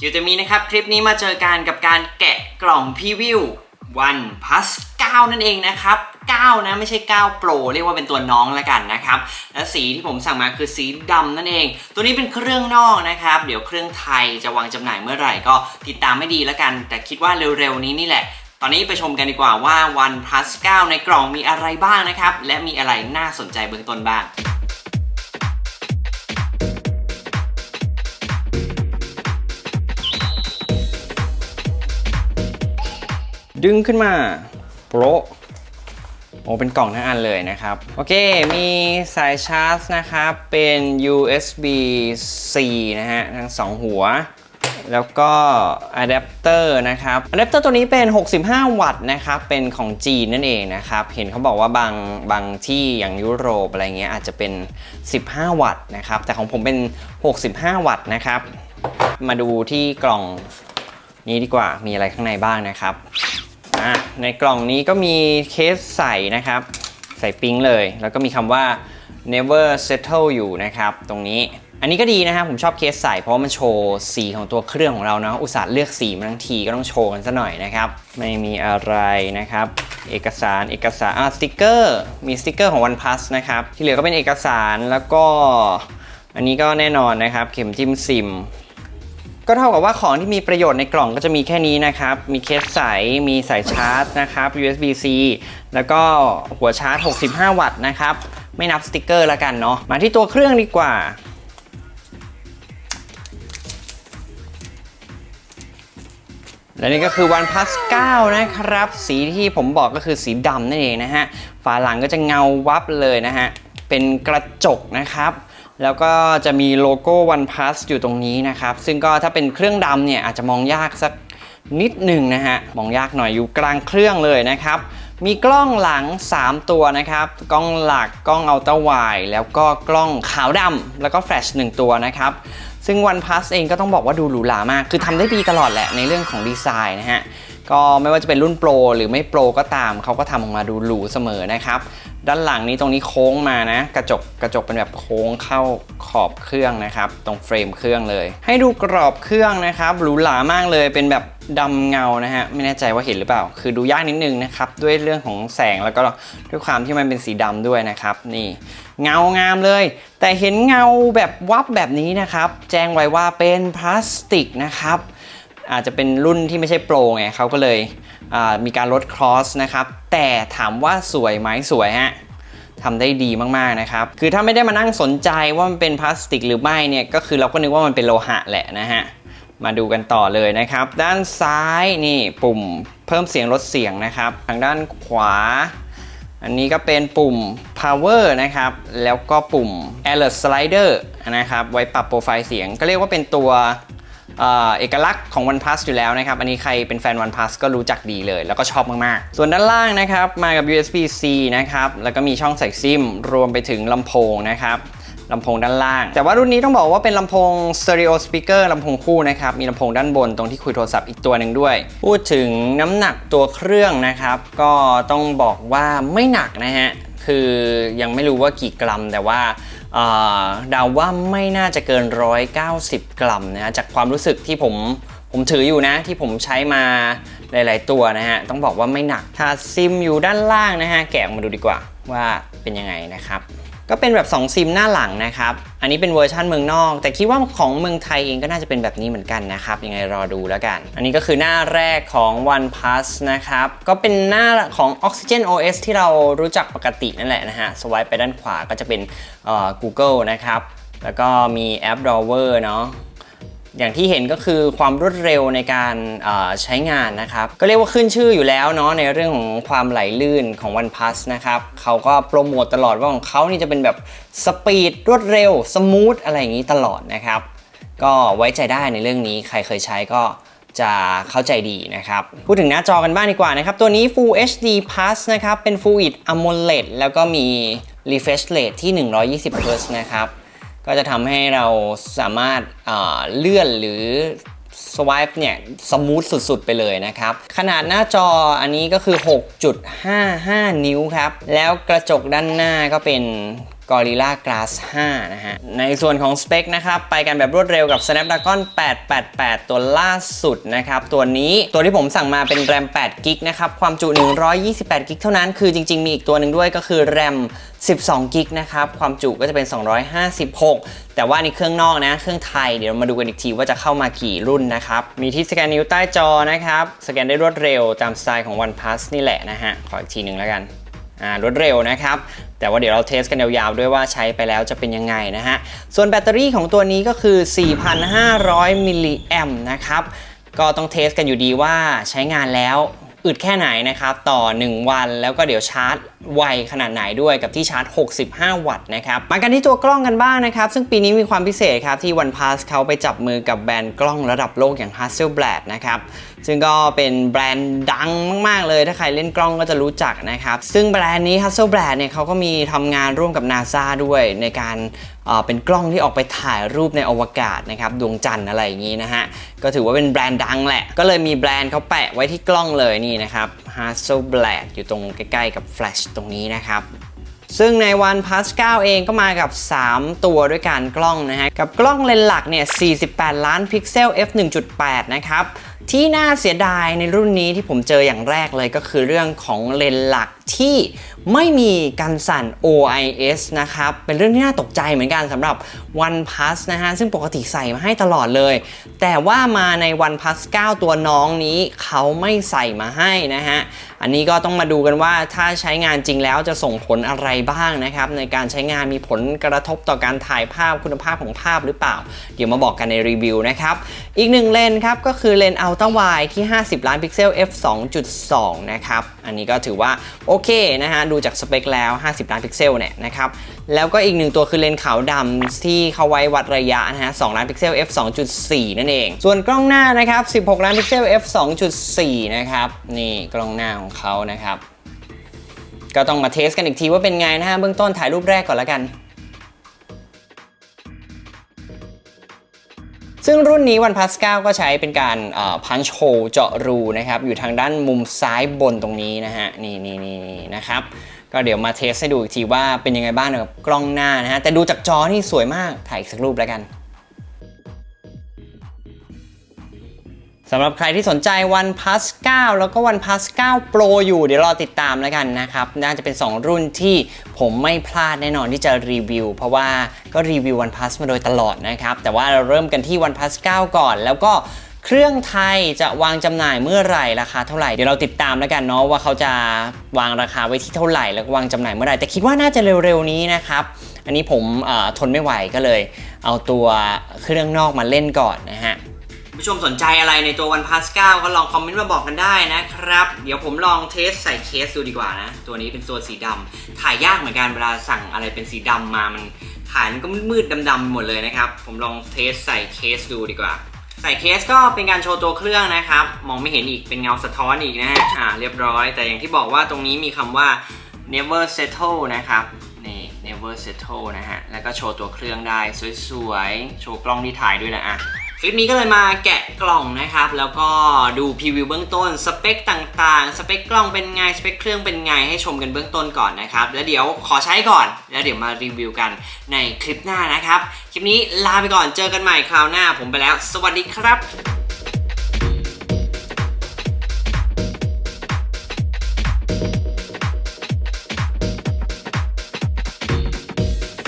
คิวจะมีนะครับ คลิปนี้มาเจอกันกับการแกะกล่องพรีวิว One Plus 9นั่นเองนะครับ 9 นะไม่ใช่9 Pro เรียกว่าเป็นตัวน้องแล้วกันนะครับ และสีที่ผมสั่งมาคือสีดำนั่นเอง ตัวนี้เป็นเครื่องนอกนะครับ เดี๋ยวเครื่องไทยจะวางจำหน่ายเมื่อไหร่ก็ติดตามไม่ดีแล้วกัน แต่คิดว่าเร็วๆนี้นี่แหละ ตอนนี้ไปชมกันดีกว่าว่า One Plus 9 ในกล่องมีอะไรบ้างนะครับ และมีอะไรน่าสนใจเบื้องต้นบ้าง ดึงขึ้นมาโปรโอ้เป็นกล่องทั้งอันเลยนะครับ โอเค มีสายชาร์จนะครับ เป็น USB C นะฮะ ทั้งสองหัว แล้วก็อะแดปเตอร์นะครับอะแดปเตอร์ตัวนี้เป็น 65 วัตต์นะครับ เป็นของจีนนั่นเองนะครับ เห็นเขาบอกว่าบางบางที่อย่างยุโรปอะไรเงี้ยอาจจะเป็น 15 วัตต์นะครับ แต่ของผมเป็น 65 วัตต์นะครับ มาดูที่กล่องนี้ดีกว่า มีอะไรข้างในบ้างนะครับ อะในกล่องนี้ก็มีเคสใส่นะครับ ใส่ปิ๊งเลย แล้วก็มีคำว่า never settle อยู่นะครับ ตรงนี้ อันนี้ก็ดีนะครับ ผมชอบเคสใส่เพราะมันโชว์สีของตัวเครื่องของเราเนาะ อุตส่าห์เลือกสีมาทั้งทีก็ต้องโชว์กันซะหน่อยนะครับ ไม่มีอะไรนะครับ เอกสาร เอกสาร อะ สติกเกอร์ มีสติกเกอร์ของ OnePlus นะครับ ที่เหลือก็เป็นเอกสาร แล้วก็ อันนี้ก็แน่นอนนะครับ เข็มจิ้มซิม ก็เท่ากับว่าของที่มีประโยชน์ในกล่องก็จะมีแค่นี้นะครับ มีเคสใส มีสายชาร์จนะครับ USB-C แล้วก็หัวชาร์จ 65 วัตต์นะครับ ไม่นับสติกเกอร์แล้วกันเนาะ มาที่ตัวเครื่องดีกว่า และนี่ก็คือ OnePlus 9 นะครับ สีที่ผมบอกก็คือสีดำนั่นเองนะฮะ ฝาหลังก็จะเงาวับเลยนะฮะ เป็นกระจกนะครับ แล้วก็จะมีโลโก้ OnePlus อยู่ตรงนี้นะครับ ซึ่งก็ถ้าเป็นเครื่องดำเนี่ยอาจจะมองยากสักนิดหนึ่งนะฮะ มองยากหน่อยอยู่กลางเครื่องเลยนะครับ มีกล้องหลัง 3 ตัวนะครับ กล้องหลักกล้องอัลตร้าไวด์แล้วก็กล้องขาวดำแล้วก็แฟลช1ตัวนะครับ ซึ่ง OnePlus เองก็ต้องบอกว่าดูหรูหรามาก คือทำได้ดีตลอดแหละในเรื่องของดีไซน์นะฮะก็ไม่ว่าจะเป็นรุ่นโปรหรือไม่โปรก็ตามเขาก็ทำออกมาดูหรูเสมอนะครับ ด้านหลังนี้ตรงนี้โค้งมานะ กระจกกระจกเป็นแบบโค้งเข้าขอบเครื่องนะครับ ตรงเฟรมเครื่องเลย ให้ดูกรอบเครื่องนะครับหรูหรามากเลยเป็นแบบดำเงานะฮะไม่แน่ใจว่าเห็นหรือเปล่า คือดูยากนิดนึงนะครับด้วยเรื่องของแสงแล้วก็ด้วยความที่มันเป็นสีดำด้วยนะครับ นี่ เงางามเลย แต่เห็นเงาแบบวับแบบนี้นะครับ แจ้งไว้ว่าเป็นพลาสติกนะครับ อาจจะเป็นรุ่นที่ไม่ใช่โปรไงเขาก็เลยมีการลดครอสนะครับ แต่ถามว่าสวยไหมสวยฮะทำได้ดีมากๆนะครับ คือถ้าไม่ได้มานั่งสนใจว่ามันเป็นพลาสติกหรือไม่เนี่ย ก็คือเราก็นึกว่ามันเป็นโลหะแหละนะฮะ มาดูกันต่อเลยนะครับ ด้านซ้ายนี่ปุ่มเพิ่มเสียงลดเสียงนะครับ ทางด้านขวา อันนี้ก็เป็นปุ่ม power นะครับ แล้วก็ปุ่ม alert slider นะครับ ไว้ปรับโปรไฟล์เสียง ก็เรียกว่าเป็นตัว เอกลักษณ์ของ OnePlus อยู่แล้วนะครับ อันนี้ใครเป็นแฟน OnePlus ก็รู้จักดีเลย แล้วก็ชอบมากๆ ส่วนด้านล่างนะครับ มากับ USB-C นะครับ แล้วก็มีช่องใส่ซิม รวมไปถึงลำโพงนะครับ ลำโพงด้านล่าง แต่ว่ารุ่นนี้ต้องบอกว่าเป็นลำโพง stereo speaker ลำโพงคู่นะครับ มีลำโพงด้านบนตรงที่คุยโทรศัพท์อีกตัวหนึ่งด้วย พูดถึงน้ำหนักตัวเครื่องนะครับ ก็ต้องบอกว่าไม่หนักนะฮะ คือยังไม่รู้ว่ากี่กรัมแต่ว่าเอ่อเดาว่าไม่น่าจะเกิน 190 กรัมนะฮะจากความรู้สึกที่ผมผมถืออยู่นะที่ผมใช้มาหลาย ๆ ตัวนะฮะ ต้องบอกว่าไม่หนักถ้าซิมอยู่ด้านล่างนะฮะ แกะออกมาดูดีกว่าว่าเป็นยังไงนะครับ ก็เป็นแบบ 2 ซิมหน้าหลังนะครับ อันนี้เป็นเวอร์ชันเมืองนอก แต่คิดว่าของเมืองไทยเองก็น่าจะเป็นแบบนี้เหมือนกันนะครับ ยังไงรอดูแล้วกัน อันนี้ก็คือหน้าแรกของ OnePlus นะครับ ก็เป็นหน้าของ Oxygen OS ที่เรารู้จักปกตินั่นแหละนะฮะ สวายไปด้านขวาก็จะเป็นเอ่อ Google นะครับ แล้วก็มีแอป Drawer เนาะ อย่างที่เห็นก็คือความรวดเร็วในการใช้งานนะครับ ก็เรียกว่าขึ้นชื่ออยู่แล้วเนาะในเรื่องของความไหลลื่นของ OnePlus นะครับเขาก็โปรโมตตลอดว่าของเขานี่จะเป็นแบบสปีดรวดเร็วสมูทอะไรอย่างนี้ตลอดนะครับ ก็ไว้ใจได้ในเรื่องนี้ใครเคยใช้ก็จะเข้าใจดีนะครับ พูดถึงหน้าจอกันบ้างดีกว่านะครับ ตัวนี้ Full HD Plus นะครับ เป็น Full HD AMOLED แล้วก็มี refresh rate ที่ 120 Hz นะครับ ก็จะทำให้เราสามารถเอ่อเลื่อนหรือสวายปเนี่ยสมูทสุดๆ ไปเลยนะครับ ขนาดหน้าจออันนี้ก็คือ 6.55 นิ้วครับ แล้วกระจกด้านหน้าก็เป็น Gorilla Glass 5 นะฮะ ในส่วนของสเปคนะครับ ไปกันแบบรวดเร็วกับ Snapdragon 888 ตัวล่าสุดนะครับ ตัวนี้ตัวที่ผมสั่งมาเป็น RAM 8 g b นะครับ ความจุ 128 g b เท่านั้น คือจริง ๆ มีอีกตัวหนึ่งด้วยก็คือ RAM 12 g b นะครับ ความจุก็จะเป็น 256 แต่ว่านี่เครื่องนอกนะ เครื่องไทย เดี๋ยวมาดูกันอีกทีว่าจะเข้ามากี่รุ่นนะครับ มีที่สแกนนิ้วใต้จอนะครับ สแกนได้รวดเร็วตามสไตล์ของ OnePlus นี่แหละนะฮะ ขออีกทีหนึ่งแล้วกัน รวดเร็วนะครับ แต่ว่าเดี๋ยวเราเทสกันยาวๆ ด้วยว่าใช้ไปแล้วจะเป็นยังไงนะฮะ ส่วนแบตเตอรี่ของตัวนี้ก็คือ 4,500 มิลลิแอมนะครับ ก็ต้องเทสกันอยู่ดีว่าใช้งานแล้วอึดแค่ไหนนะครับ ต่อ 1 วันแล้วก็เดี๋ยวชาร์จไวขนาดไหนด้วยกับที่ชาร์จ 65 วัตต์นะครับ มากันที่ตัวกล้องกันบ้างนะครับ ซึ่งปีนี้มีความพิเศษครับ ที่ OnePlus เขาไปจับมือกับแบรนด์กล้องระดับโลกอย่าง Hasselblad นะครับซึ่งก็เป็นแบรนด์ดังมาก ๆ เลย ถ้าใครเล่นกล้องก็จะรู้จักนะครับ ซึ่งแบรนด์นี้ Hasselblad เนี่ยเขาก็มีทำงานร่วมกับ NASA ด้วยในการเป็นกล้องที่ออกไปถ่ายรูปในอวกาศนะครับดวงจันทร์อะไรอย่างนี้นะฮะ ก็ถือว่าเป็นแบรนด์ดังแหละ ก็เลยมีแบรนด์เขาแปะไว้ที่กล้องเลยนี่นะครับ Hasselblad อยู่ตรงใกล้ ๆ กับ Flash ตรงนี้นะครับซึ่งใน OnePlus 9เองก็มากับ 3 ตัวด้วยการกล้องนะฮะ กับกล้องเลนส์หลักเนี่ย 48 ล้านพิกเซล f 1.8 นะครับ ที่น่าเสียดายในรุ่นนี้ที่ผมเจออย่างแรกเลยก็คือเรื่องของเลนส์หลัก ที่ไม่มีกันสั่น OIS นะครับ เป็นเรื่องที่น่าตกใจเหมือนกันสำหรับ OnePlus นะฮะ ซึ่งปกติใส่มาให้ตลอดเลย แต่ว่ามาใน OnePlus 9 ตัวน้องนี้เขาไม่ใส่มาให้นะฮะ อันนี้ก็ต้องมาดูกันว่าถ้าใช้งานจริงแล้วจะส่งผลอะไรบ้างนะครับ ในการใช้งานมีผลกระทบต่อการถ่ายภาพคุณภาพของภาพหรือเปล่า เดี๋ยวมาบอกกันในรีวิวนะครับ อีกหนึ่งเลนส์ครับก็คือเลนส์ Ultra Wide ที่ 50 ล้านพิกเซล f 2.2 นะครับ อันนี้ก็ถือว่าโอเคนะฮะดูจากสเปคแล้ว 50 ล้านพิกเซลเนี่ยนะครับแล้วก็อีกหนึ่งตัวคือเลนส์ขาวดำที่เขาไว้วัดระยะนะฮะ2ล้านพิกเซล f 2.4 นั่นเอง ส่วนกล้องหน้านะครับ 16 ล้านพิกเซล f 2.4 นะครับนี่กล้องหน้าของเขานะครับ ก็ต้องมาเทสกันอีกทีว่าเป็นไงนะฮะเบื้องต้นถ่ายรูปแรกก่อนแล้วกัน ซึ่งรุ่นนี้ OnePlus 9ก็ใช้เป็นการพันช์โฮเจาะรูนะครับ อยู่ทางด้านมุมซ้ายบนตรงนี้นะฮะนี่นี่นี่นี่นะครับ ก็เดี๋ยวมาเทสให้ดูอีกทีว่าเป็นยังไงบ้างกับกล้องหน้านะฮะ แต่ดูจากจอนี่สวยมาก ถ่ายอีกสักรูปแล้วกัน สำหรับใครที่สนใจ OnePlus 9 แล้วก็ OnePlus 9 Pro อยู่เดี๋ยวรอติดตามแล้วกันนะครับ น่าจะเป็น 2 รุ่นที่ผมไม่พลาดแน่นอนที่จะรีวิว เพราะว่าก็รีวิว OnePlus มาโดยตลอดนะครับ แต่ว่าเราเริ่มกันที่ OnePlus 9 ก่อน แล้วก็เครื่องไทยจะวางจำหน่ายเมื่อไหร่ราคาเท่าไหร่เดี๋ยวเราติดตามแล้วกันเนาะว่าเขาจะวางราคาไว้ที่เท่าไหร่แล้วก็วางจำหน่ายเมื่อไหร่แต่คิดว่าน่าจะเร็วๆนี้นะครับอันนี้ผมเอ่อทนไม่ไหวก็เลย เอาตัวเครื่องนอกมาเล่นก่อนนะฮะ ผู้ชมสนใจอะไรในตัว OnePlus 9 ก็ลองคอมเมนต์มาบอกกันได้นะครับ เดี๋ยวผมลองเทสใส่เคสดูดีกว่านะ ตัวนี้เป็นตัวสีดำถ่ายยากเหมือนกันเวลาสั่งอะไรเป็นสีดำมามันถ่ายมันก็มืดๆดำๆหมดเลยนะครับ ผมลองเทสใส่เคสดูดีกว่า ใส่เคสก็เป็นการโชว์ตัวเครื่องนะครับ มองไม่เห็นอีกเป็นเงาสะท้อนอีกนะฮะอ่าเรียบร้อย แต่อย่างที่บอกว่าตรงนี้มีคำว่า never settle นะครับนี่ never settle นะฮะแล้วก็โชว์ตัวเครื่องได้สวยๆโชว์กล้องที่ถ่ายด้วยนะอะ คลิปนี้ก็เลยมาแกะกล่องนะครับ แล้วก็ดูพรีวิวเบื้องต้นสเปคต่างๆ สเปคกล้องเป็นไง สเปคเครื่องเป็นไงให้ชมกันเบื้องต้นก่อนนะครับ แล้วเดี๋ยวขอใช้ก่อน แล้วเดี๋ยวมารีวิวกันในคลิปหน้านะครับ คลิปนี้ลาไปก่อนเจอกันใหม่คราวหน้าผมไปแล้ว สวัสดีครับ